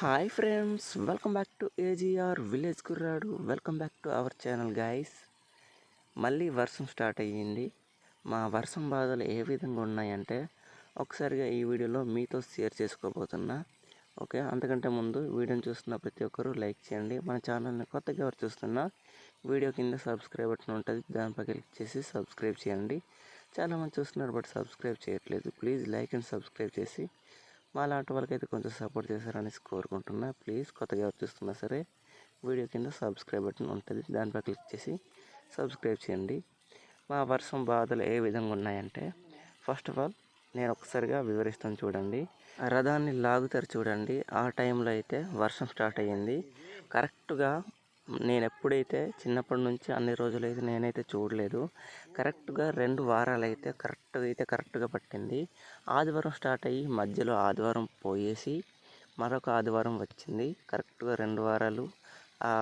Hi friends welcome back to A G R village కుర్రాడు. Welcome back to our channel guys. మళ్ళీ వర్షం start అయ్యింది. మా వర్షం బాధలు ఏ విధంగా ఉన్నాయంటే ఒకసారిగా ఈ వీడియోలో మీతో షేర్ చేసుకోబోతున్నా. ఓకే అంతకంటే ముందు వీడియోని చూస్తున్న ప్రతి ఒక్కరూ లైక్ చేయండి. మన ఛానల్ని కొత్తగా ఎవరు చూస్తున్నా వీడియో కింద సబ్స్క్రైబ్ బటన్ ఉంటుంది. దానిపై క్లిక్ చేసి సబ్స్క్రైబ్ చేయండి. చాలామంది చూస్తున్నారు బట్ సబ్స్క్రైబ్ చేయట్లేదు. ప్లీజ్ లైక్ అండ్ సబ్స్క్రైబ్ చేసి మా లాంటి వాళ్ళకైతే కొంచెం సపోర్ట్ చేశారనేసి కోరుకుంటున్నా. ప్లీజ్ కొత్తగా ఎవరు చూస్తున్నా సరే వీడియో కింద సబ్స్క్రైబ్ బటన్ ఉంటుంది. దానిపై క్లిక్ చేసి సబ్స్క్రైబ్ చేయండి. మా వర్షం బాధలు ఏ విధంగా ఉన్నాయంటే ఫస్ట్ ఆఫ్ ఆల్ నేను ఒకసారిగా వివరిస్తాను చూడండి. ఆ రథాన్ని లాగుతారు చూడండి. ఆ టైంలో అయితే వర్షం స్టార్ట్ అయ్యింది. కరెక్ట్గా నేను ఎప్పుడైతే చిన్నప్పటి నుంచి అన్ని రోజులైతే నేనైతే చూడలేదు కరెక్ట్గా రెండు వారాలు అయితే కరెక్ట్గా అయితే కరెక్ట్గా పట్టింది. ఆదివారం స్టార్ట్ అయ్యి మధ్యలో ఆదివారం పోయేసి మరొక ఆదివారం వచ్చింది. కరెక్ట్గా రెండు వారాలు ఆ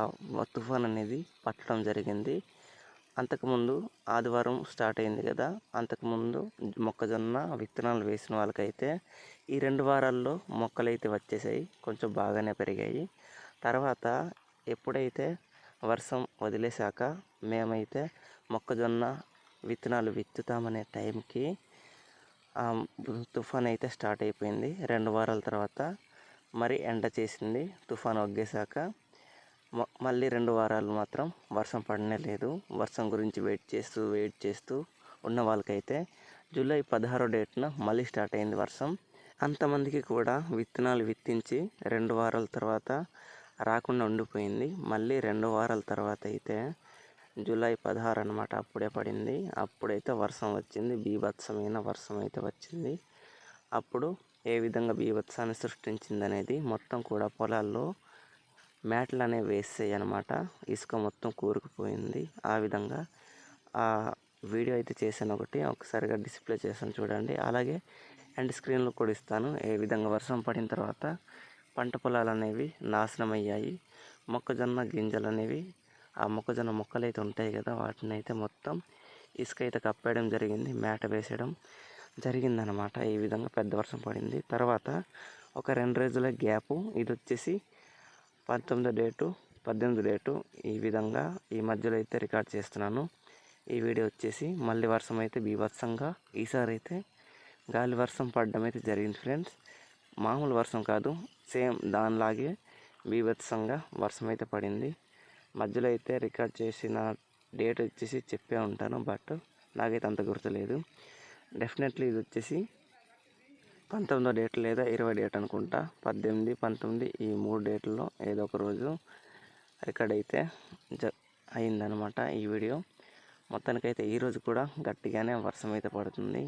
తుఫాన్ అనేది పట్టడం జరిగింది. అంతకుముందు ఆదివారం స్టార్ట్ అయింది కదా అంతకుముందు మొక్కజొన్న విత్తనాలు వేసిన వాళ్ళకైతే ఈ రెండు వారాల్లో మొక్కలు అయితే వచ్చేసాయి కొంచెం బాగానే పెరిగాయి. తర్వాత ఎప్పుడైతే వర్షం వదిలేశాక మేమైతే మొక్కజొన్న విత్తనాలు విత్తుతామనే టైంకి తుఫాన్ అయితే స్టార్ట్ అయిపోయింది. రెండు వారాల తర్వాత మరి ఎండ చేసింది తుఫాన్ వగ్గేశాక మళ్ళీ రెండు వారాలు మాత్రం వర్షం పడనే లేదు. వర్షం గురించి వెయిట్ చేస్తూ వెయిట్ చేస్తూ ఉన్న వాళ్ళకైతే జూలై పదహారో డేట్న మళ్ళీ స్టార్ట్ అయింది వర్షం. అంతమందికి కూడా విత్తనాలు విత్తించి రెండు వారాల తర్వాత రాకుండా ఉండిపోయింది. మళ్ళీ రెండు వారాల తర్వాత అయితే జూలై పదహారు అనమాట అప్పుడే పడింది. అప్పుడైతే వర్షం వచ్చింది. బీభత్సమైన వర్షం అయితే వచ్చింది. అప్పుడు ఏ విధంగా బీభత్సాన్ని సృష్టించింది అనేది మొత్తం కూడా పొలాల్లో మ్యాట్లు అనేవి వేస్తాయి అనమాట ఇసుక మొత్తం కూరుకుపోయింది. ఆ విధంగా ఆ వీడియో అయితే చేశాను ఒకటి. ఒకసారిగా డిస్ప్లే చేశాను చూడండి. అలాగే అండ్ స్క్రీన్లో కూడా ఇస్తాను. ఏ విధంగా వర్షం పడిన తర్వాత పంట పొలాలు అనేవి నాశనం అయ్యాయి మొక్కజొన్న గింజలు అనేవి ఆ మొక్కజొన్న మొక్కలు అయితే ఉంటాయి కదా వాటిని అయితే మొత్తం ఇసుక అయితే కప్పేయడం జరిగింది మేట వేసేయడం జరిగిందనమాట. ఈ విధంగా పెద్ద వర్షం పడింది. తర్వాత ఒక రెండు రోజుల గ్యాపు ఇది వచ్చేసి పంతొమ్మిదో డేటు పద్దెనిమిది డేటు ఈ విధంగా ఈ మధ్యలో అయితే రికార్డ్ చేస్తున్నాను. ఈ వీడియో వచ్చేసి మళ్ళీ వర్షం అయితే బీభత్సంగా ఈసారి అయితే గాలి వర్షం పడడం అయితే జరిగింది ఫ్రెండ్స్. మామూలు వర్షం కాదు సేమ్ దానిలాగే బీభత్సంగా వర్షం అయితే పడింది. మధ్యలో అయితే రికార్డ్ చేసిన డేట్ వచ్చేసి చెప్పే ఉంటాను బట్ నాకైతే అంత గుర్తులేదు. డెఫినెట్లీ ఇది వచ్చేసి పంతొమ్మిదో డేట్ లేదా ఇరవై డేట్ అనుకుంటా. పద్దెనిమిది పంతొమ్మిది ఈ మూడు డేట్లలో ఏదో ఒక రోజు రికార్డ్ అయితే జ అయిందనమాట ఈ వీడియో. మొత్తానికైతే ఈరోజు కూడా గట్టిగానే వర్షం అయితే పడుతుంది.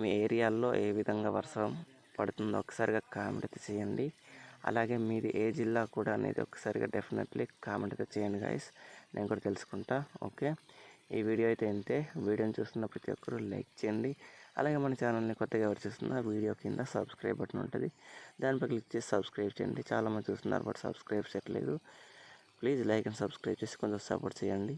మీ ఏరియాల్లో ఏ విధంగా వర్షం పడుతుందో ఒకసారిగా కామెంట్ అయితే చేయండి. అలాగే మీది ఏ జిల్లా కూడా అనేది ఒకసారిగా డెఫినెట్లీ కామెంట్ అయితే చేయండి గాయస్ నేను కూడా తెలుసుకుంటా ఓకే ఈ వీడియో అయితే అంతే వీడియోని చూస్తున్న ప్రతి ఒక్కరూ లైక్ చేయండి. అలాగే మన ఛానల్ని కొత్తగా ఎవరు చూస్తున్నా వీడియో కింద సబ్స్క్రైబ్ బటన్ ఉంటుంది. దానిపై క్లిక్ చేసి సబ్స్క్రైబ్ చేయండి. చాలామంది చూస్తున్నారు బట్ సబ్స్క్రైబ్ చేయట్లేదు. ప్లీజ్ లైక్ అండ్ సబ్స్క్రైబ్ చేసి కొంచెం సపోర్ట్ చేయండి.